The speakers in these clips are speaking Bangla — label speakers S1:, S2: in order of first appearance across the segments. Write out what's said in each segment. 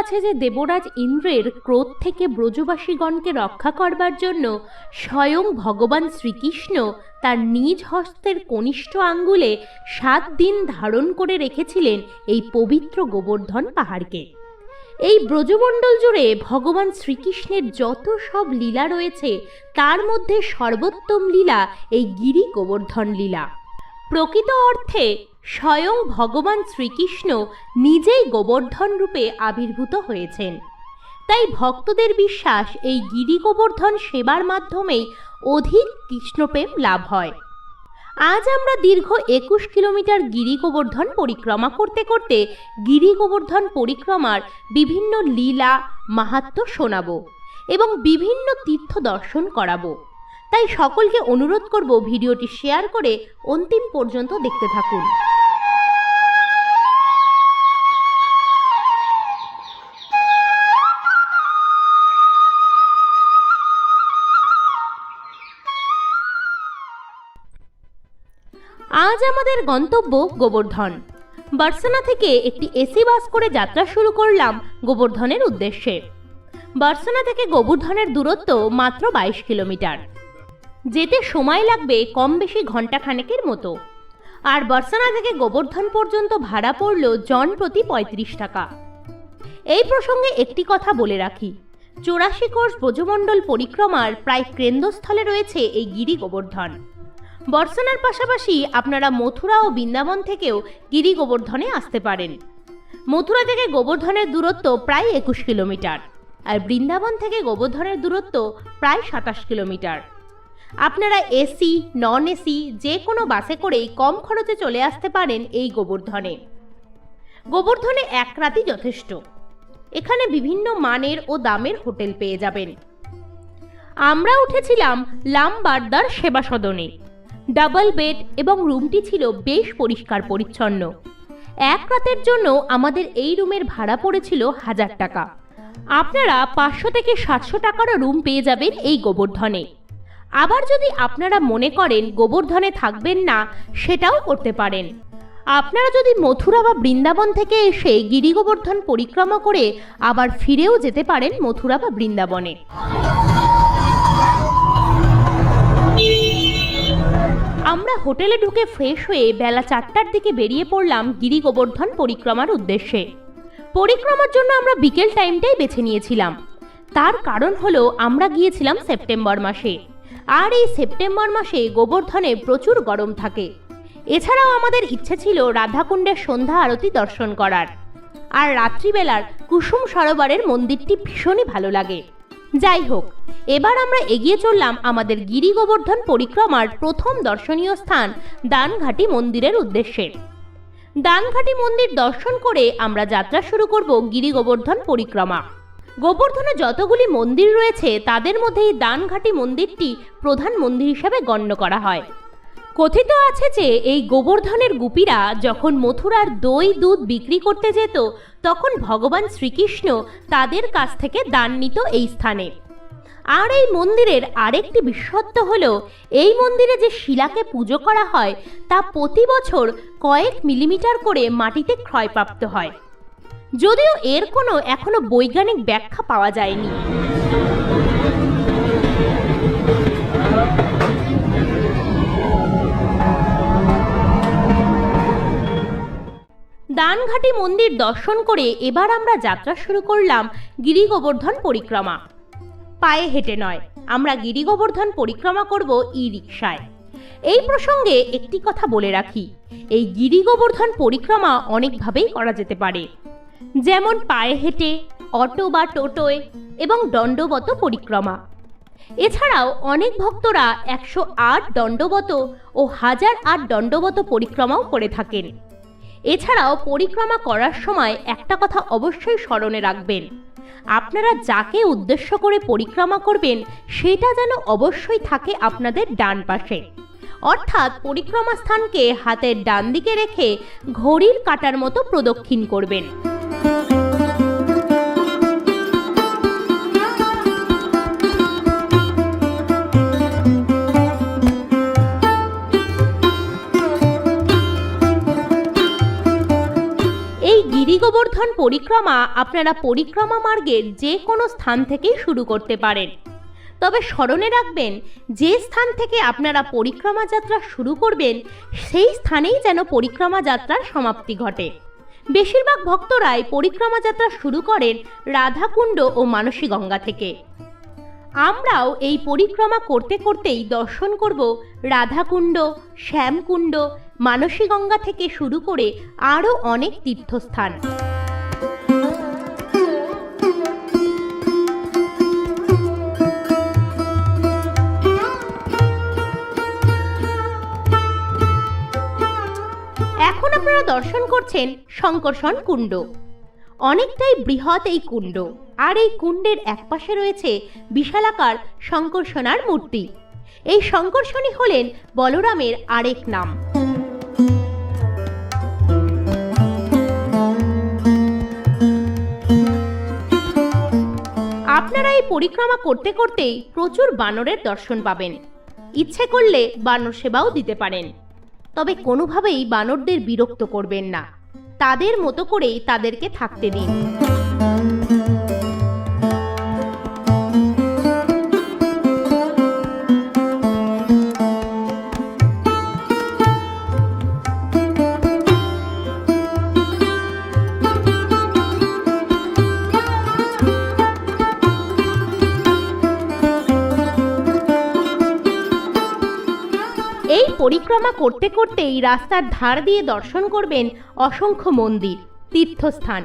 S1: আছে যে দেবরাজ ইন্দ্রের ক্রোধ থেকে ব্রজবাসীগণকে রক্ষা করবার জন্য স্বয়ং ভগবান শ্রীকৃষ্ণ তার নিজ হস্তের কনিষ্ঠ আঙ্গুলে সাত দিন ধারণ করে রেখেছিলেন এই পবিত্র গোবর্ধন পাহাড়কে। এই ব্রজমণ্ডল জুড়ে ভগবান শ্রীকৃষ্ণের যত সব লীলা রয়েছে, তার মধ্যে সর্বোত্তম লীলা এই গিরি গোবর্ধন লীলা। প্রকৃত অর্থে স্বয়ং ভগবান শ্রীকৃষ্ণ নিজেই গোবর্ধন রূপে আবির্ভূত হয়েছেন। তাই ভক্তদের বিশ্বাস এই গিরি গোবর্ধন সেবার মাধ্যমেই অধিক কৃষ্ণপ্রেম লাভ হয়। আজ আমরা দীর্ঘ একুশ কিলোমিটার গিরি গোবর্ধন পরিক্রমা করতে করতে গিরি গোবর্ধন পরিক্রমার বিভিন্ন লীলা মাহাত্ম শোনাব এবং বিভিন্ন তীর্থ দর্শন করাবো। তাই সকলকে অনুরোধ করব ভিডিওটি শেয়ার করে অন্তিম পর্যন্ত দেখতে থাকুন। আজ আমাদের গন্তব্য গোবর্ধন। বার্সানা থেকে একটি এসি বাস করে যাত্রা শুরু করলাম গোবর্ধনের উদ্দেশ্যে। বার্সানা থেকে গোবর্ধনের দূরত্ব মাত্র বাইশ কিলোমিটার। যেতে সময় লাগবে কম বেশি ঘন্টাখানেকের মতো। আর বার্সানা থেকে গোবর্ধন পর্যন্ত ভাড়া পড়ল জন প্রতি পঁয়ত্রিশ টাকা। এই প্রসঙ্গে একটি কথা বলে রাখি। চৌরাশি কোর্স ব্রজমণ্ডল পরিক্রমার প্রায় কেন্দ্রস্থলে রয়েছে এই গিরি গোবর্ধন। বর্ষানার পাশাপাশি আপনারা মথুরা ও বৃন্দাবন থেকেও গিরি গোবর্ধনে আসতে পারেন। মথুরা থেকে গোবর্ধনের দূরত্ব প্রায় একুশ কিলোমিটার। আর বৃন্দাবন থেকে গোবর্ধনের দূরত্ব প্রায় সাতাশ কিলোমিটার। আপনারা এসি নন এসি যে কোনো বাসে করেই কম খরচে চলে আসতে পারেন এই গোবর্ধনে। গোবর্ধনে এক রাতই যথেষ্ট। এখানে বিভিন্ন মানের ও দামের হোটেল পেয়ে যাবেন। আমরা উঠেছিলাম লামবারদার সেবা সদনে। ডাবল বেড এবং রুমটি ছিল বেশ পরিষ্কার পরিচ্ছন্ন। এক রাতের জন্য আমাদের এই রুমের ভাড়া পড়েছিল হাজার টাকা। আপনারা পাঁচশো থেকে সাতশো টাকারও রুম পেয়ে যাবেন এই গোবর্ধনে। আবার যদি আপনারা মনে করেন গোবর্ধনে থাকবেন না, সেটাও করতে পারেন। আপনারা যদি মথুরা বা বৃন্দাবন থেকে এসে গিরি গোবর্ধন পরিক্রমা করে আবার ফিরেও যেতে পারেন মথুরা বা বৃন্দাবনে। আমরা হোটেলে ঢুকে ফ্রেশ হয়ে বেলা চারটার দিকে বেরিয়ে পড়লাম গিরি গোবর্ধন পরিক্রমার উদ্দেশ্যে। পরিক্রমার জন্য আমরা বিকেল টাইমটাই বেছে নিয়েছিলাম। তার কারণ হলো আমরা গিয়েছিলাম সেপ্টেম্বর মাসে। আর এই সেপ্টেম্বর মাসে গোবর্ধনে প্রচুর গরম থাকে। এছাড়াও আমাদের ইচ্ছে ছিল রাধাকুণ্ডের সন্ধ্যা আরতি দর্শন করার। আর রাত্রিবেলার কুসুম সরোবরের মন্দিরটি ভীষণই ভালো লাগে। যাই হোক, এবার আমরা এগিয়ে চললাম আমাদের গিরি গোবর্ধন পরিক্রমার প্রথম দর্শনীয় স্থান, দানঘাটি মন্দিরের উদ্দেশ্যে। দানঘাটি মন্দির দর্শন করে আমরা যাত্রা শুরু করব গিরি গোবর্ধন পরিক্রমা। গোবর্ধনে যতগুলি মন্দির রয়েছে, তাদের মধ্যে এই দানঘাটি মন্দিরটি প্রধান মন্দির হিসেবে গণ্য করা হয়। কথিত আছে যে, এই গোবর্ধনের গুপিরা যখন মথুরার দই দুধ বিক্রি করতে যেত, তখন ভগবান শ্রীকৃষ্ণ তাদের কাছ থেকে দান নিত এই স্থানে। আর এই মন্দিরের আরেকটি বিশেষত্ব হল, এই মন্দিরে যে শিলাকে পুজো করা হয়, তা প্রতি বছর কয়েক মিলিমিটার করে মাটিতে ক্ষয়প্রাপ্ত হয়। যদিও এর কোনো এখনও বৈজ্ঞানিক ব্যাখ্যা পাওয়া যায়নি। দানঘাটি মন্দির দর্শন করে এবার আমরা যাত্রা শুরু করলাম গিরি গোবর্ধন পরিক্রমা। পায়ে হেঁটে নয়, আমরা গিরি গোবর্ধন পরিক্রমা করব ই রিক্সায় এই প্রসঙ্গে একটি কথা বলে রাখি, এই গিরি গোবর্ধন পরিক্রমা অনেকভাবেই করা যেতে পারে। যেমন পায়ে হেঁটে, অটো বা টোটোয় এবং দণ্ডবত পরিক্রমা। এছাড়াও অনেক ভক্তরা একশো আট দণ্ডবত ও হাজার আট দণ্ডবত পরিক্রমাও করে থাকেন। এছাড়াও পরিক্রমা করার সময় একটা কথা অবশ্যই স্মরণে রাখবেন, আপনারা যাকে উদ্দেশ্য করে পরিক্রমা করবেন, সেটা যেন অবশ্যই থাকে আপনাদের ডান পাশে। অর্থাৎ পরিক্রমা স্থানকে হাতের ডান দিকে রেখে ঘড়ির কাটার মতো প্রদক্ষিণ করবেন। গোবর্ধন পরিক্রমা আপনারা পরিক্রমা মার্গের যে কোনো স্থান থেকেই শুরু করতে পারেন। তবে স্মরণে রাখবেন, যে স্থান থেকে আপনারা পরিক্রমা যাত্রা শুরু করবেন, সেই স্থানেই যেন পরিক্রমা যাত্রার সমাপ্তি ঘটে। বেশিরভাগ ভক্তরাই পরিক্রমা যাত্রা শুরু করেন রাধাকুণ্ড ও মানসী গঙ্গা থেকে। আমরাও এই পরিক্রমা করতে করতেই দর্শন করব রাধাকুণ্ড, শ্যামকুণ্ড, মানসী গঙ্গা থেকে শুরু করে আরও অনেক তীর্থস্থান। আপনারা দর্শন করছেন শঙ্কর্ষণ কুণ্ড। অনেকটাই বৃহৎ এই কুণ্ড, আর এই কুণ্ডের একপাশে রয়েছে বিশালাকার শঙ্কর্ষণার মূর্তি। এই শঙ্কর্ষণী হলেন বলরামের আরেক নাম। আপনারা এই পরিক্রমা করতে করতেই প্রচুর বানরের দর্শন পাবেন। ইচ্ছে করলে বানর সেবাও দিতে পারেন। তবে কোনোভাবেই বানরদের বিরক্ত করবেন না। তাদের মতো করেই তাদেরকে থাকতে দিন। পরিক্রমা করতে করতেই রাস্তার ধার দিয়ে দর্শন করবেন অসংখ্য মন্দির, তীর্থস্থান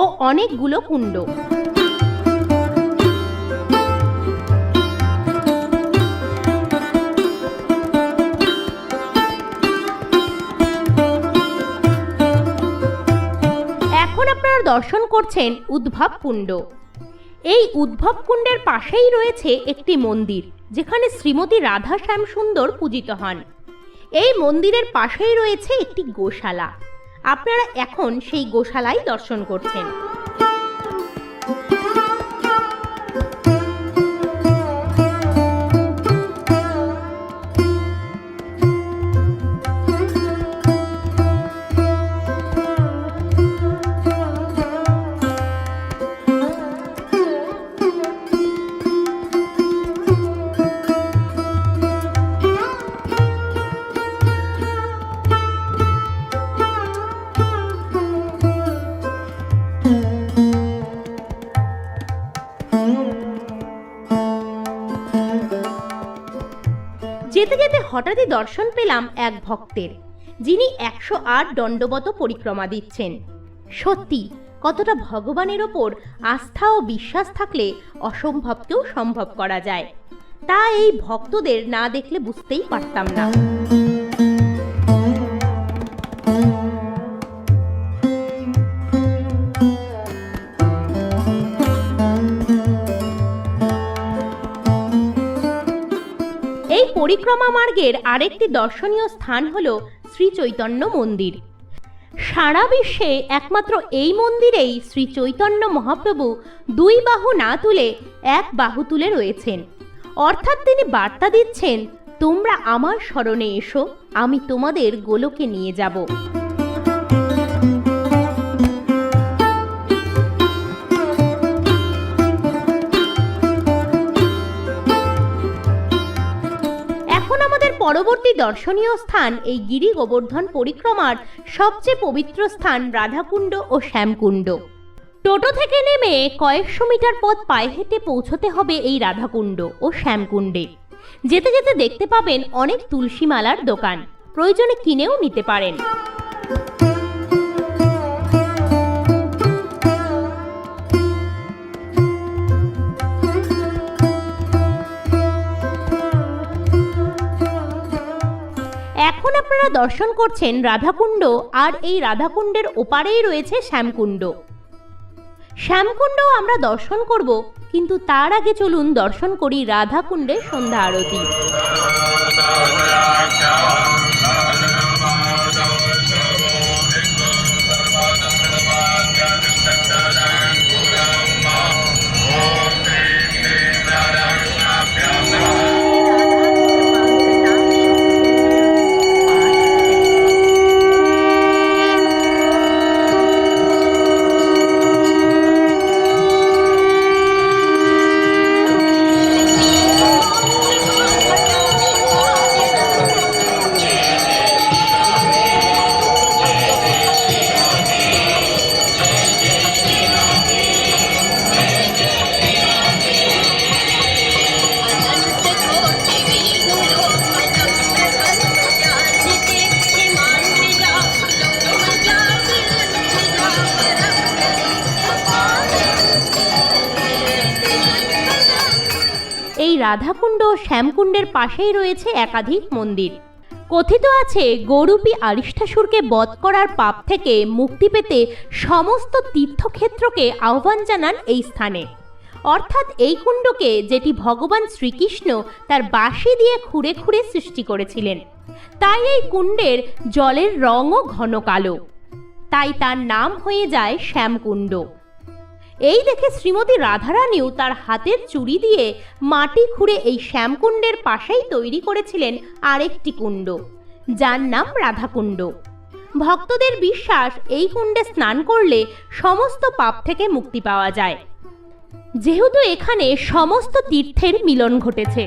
S1: ও অনেকগুলো কুণ্ড। এখন আপনারা দর্শন করছেন উদ্ভব কুণ্ড। এই উদ্ভব কুণ্ডের পাশেই রয়েছে একটি মন্দির, যেখানে শ্রীমতী রাধা শ্যাম সুন্দর পূজিত হন। এই মন্দিরের পাশেই রয়েছে একটি গোশালা। আপনারা এখন সেই গোশালাই দর্শন করছেন। যেতে যেতে হঠাৎই দর্শন পেলাম এক ভক্তের, যিনি একশো আট দণ্ডবত পরিক্রমা দিচ্ছেন। সত্যি, কতটা ভগবানের ওপর আস্থা ও বিশ্বাস থাকলে অসম্ভবকেও সম্ভব করা যায়। তা এই ভক্তদের না দেখলে বুঝতেই পারতাম না। পরিক্রমা মার্গের আরেকটি দর্শনীয় স্থান হল শ্রী চৈতন্য মন্দির। সারা বিশ্বে একমাত্র এই মন্দিরেই শ্রী চৈতন্য মহাপ্রভু দুই বাহু না তুলে এক বাহু তুলে রয়েছেন। অর্থাৎ তিনি বার্তা দিচ্ছেন, তোমরা আমার স্মরণে এসো, আমি তোমাদের গোলকে নিয়ে যাব। পরবর্তী দর্শনীয় স্থান এই গিরি গোবর্ধন পরিক্রমার সবচেয়ে পবিত্র স্থান রাধাকুণ্ড ও শ্যামকুণ্ড। টোটো থেকে নেমে কয়েকশো মিটার পথ পায়ে হেঁটে পৌঁছতে হবে এই রাধাকুণ্ড ও শ্যামকুণ্ডে। যেতে যেতে দেখতে পাবেন অনেক তুলসী মালার দোকান। প্রয়োজনে কিনেও নিতে পারেন। আপনারা দর্শন করছেন রাধাকুণ্ড আর এই রাধাকুণ্ডের ওপারেই রয়েছে শ্যামকুণ্ড। শ্যামকুণ্ড আমরা দর্শন করব, কিন্তু তার আগে চলুন দর্শন করি রাধাকুণ্ডের সন্ধ্যা আরতি। রাধাকুণ্ড ও শ্যামকুণ্ডের পাশেই রয়েছে একাধিক মন্দির। কথিত আছে, গৌরূপী আরিষ্টাসুরকে বধ করার পাপ থেকে মুক্তি পেতে সমস্ত তীর্থক্ষেত্রকে আহ্বান জানান এই স্থানে। অর্থাৎ এই কুণ্ডকে যেটি ভগবান শ্রীকৃষ্ণ তার বাঁশি দিয়ে খুঁড়ে খুঁড়ে সৃষ্টি করেছিলেন। তাই এই কুণ্ডের জলের রঙও ঘন কালো। তাই তার নাম হয়ে যায় শ্যামকুণ্ড। এই দেখে শ্রীমতী রাধারানীও তার হাতের চুড়ি দিয়ে মাটি খুঁড়ে এই শ্যামকুণ্ডের পাশেই তৈরি করেছিলেন আরেকটি কুণ্ড, যার নাম রাধাকুণ্ড। ভক্তদের বিশ্বাস এই কুণ্ডে স্নান করলে সমস্ত পাপ থেকে মুক্তি পাওয়া যায়। যেহেতু এখানে সমস্ত তীর্থের মিলন ঘটেছে।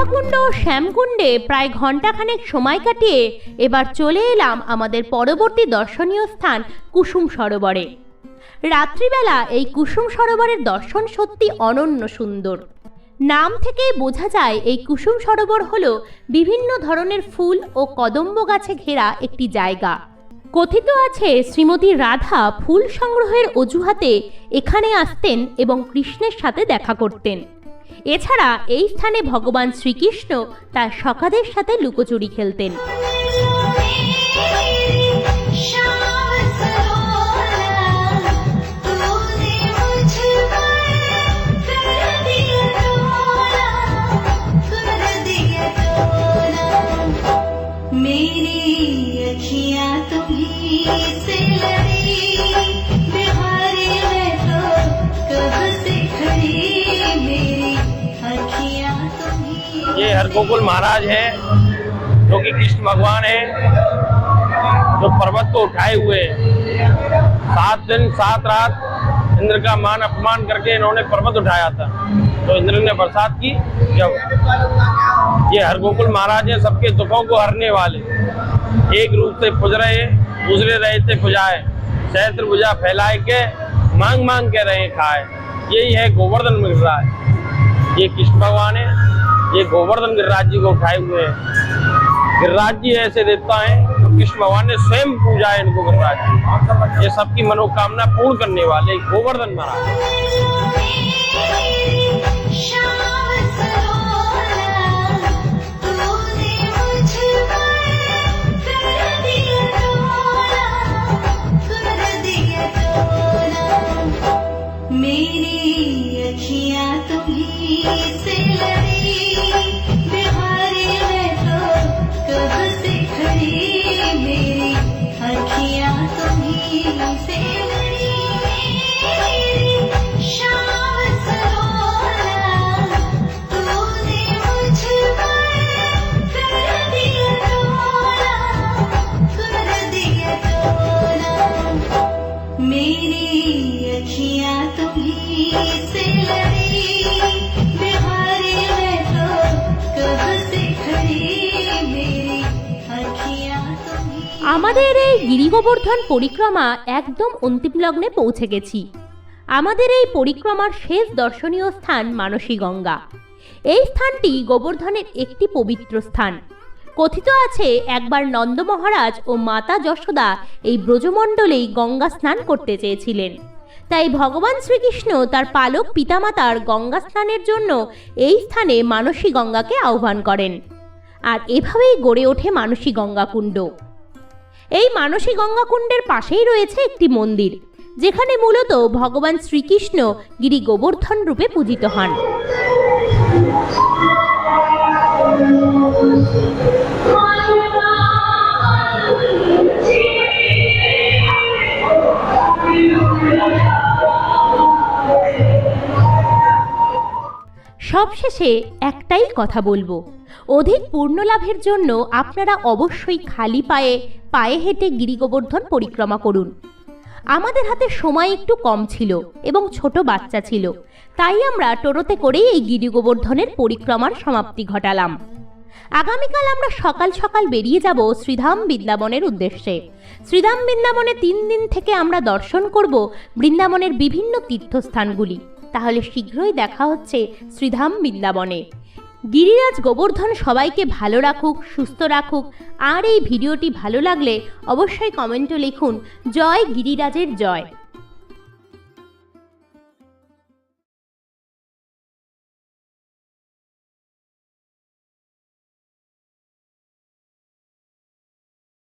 S1: রাধাকুণ্ড ও শ্যামকুণ্ডে প্রায় ঘন্টাখানেক সময় কাটিয়ে এবার চলে এলাম আমাদের পরবর্তী দর্শনীয় স্থান কুসুম সরোবরে। রাত্রিবেলা এই কুসুম সরোবরের দর্শন সত্যি অনন্য সুন্দর। নাম থেকেই বোঝা যায় এই কুসুম সরোবর হল বিভিন্ন ধরনের ফুল ও কদম্ব গাছে ঘেরা একটি জায়গা। কথিত আছে শ্রীমতী রাধা ফুল সংগ্রহের অজুহাতে এখানে আসতেন এবং কৃষ্ণের সাথে দেখা করতেন। এছাড়া এই স্থানে ভগবান শ্রীকৃষ্ণ তার সখাদের সাথে লুকোচুরি খেলতেন।
S2: हरगोकुल महाराज है, जो कि कृष्ण भगवान है, जो पर्वत को उठाए हुए हैं। सात दिन, सात रात इंद्र का मान अपमान करके इन्होंने पर्वत उठाया था। तो इंद्र ने बरसात की जब ये हरगोकुल महाराज है, सबके दुखों को हरने वाले। एक रूप से पुज रहे दूसरे रहे थे पुजाए। सहस्त्र भुजा फैलाए के मांग मांग के रहे खाए। यही है गोवर्धन गिरिराज ये कृष्ण भगवान है ये गोवर्धन गिरिराज जी को उठाए हुए हैं। गिरिराज जी ऐसे देवता हैं तो कृष्ण भगवान ने स्वयं पूजा है इनको गिरिराज जी। ये सबकी मनोकामना पूर्ण करने वाले गोवर्धन महाराज।
S1: আমাদের এই গিরিগোবর্ধন পরিক্রমা একদম অন্তিম লগ্নে পৌঁছে গেছি। আমাদের এই পরিক্রমার শেষ দর্শনীয় স্থান মানসী গঙ্গা এই স্থানটি গোবর্ধনের একটি পবিত্র স্থান। কথিত আছে, একবার নন্দ মহারাজ ও মাতা যশোদা এই ব্রজমণ্ডলেই গঙ্গা স্নান করতে চেয়েছিলেন। তাই ভগবান শ্রীকৃষ্ণ তার পালক পিতামাতার গঙ্গা স্নানের জন্য এই স্থানে মানসী গঙ্গাকে আহ্বান করেন। আর এভাবেই গড়ে ওঠে মানসী গঙ্গাকুণ্ড এই মানসী গঙ্গাকুণ্ডের পাশেই রয়েছে একটি মন্দির, যেখানে মূলত ভগবান শ্রীকৃষ্ণ গিরি গোবর্ধন রূপে পূজিত হন। সবশেষে একটাই কথা বলব অধিক পূর্ণ লাভের জন্য আপনারা অবশ্যই খালি পায়ে পায়ে হেঁটে গিরিগোবর্ধন পরিক্রমা করুন। আমাদের হাতে সময় একটু কম ছিল এবং ছোট বাচ্চা ছিল। তাই আমরা টোটোতে করেই এই গিরিগোবর্ধনের পরিক্রমার সমাপ্তি ঘটালাম। আগামীকাল আমরা সকাল সকাল বেরিয়ে যাব শ্রীধাম বৃন্দাবনের উদ্দেশ্যে। শ্রীধাম বৃন্দাবনে তিন দিন থেকে আমরা দর্শন করব বৃন্দাবনের বিভিন্ন তীর্থস্থানগুলি। তাহলে শীঘ্রই দেখা হচ্ছে শ্রীধাম বৃন্দাবনে। গিরিরাজ গোবর্ধন সবাইকে ভালো রাখুক, সুস্থ রাখুক। আর এই ভিডিওটি ভালো লাগলে অবশ্যই কমেন্টও লিখুন, জয় গিরিরাজের জয়।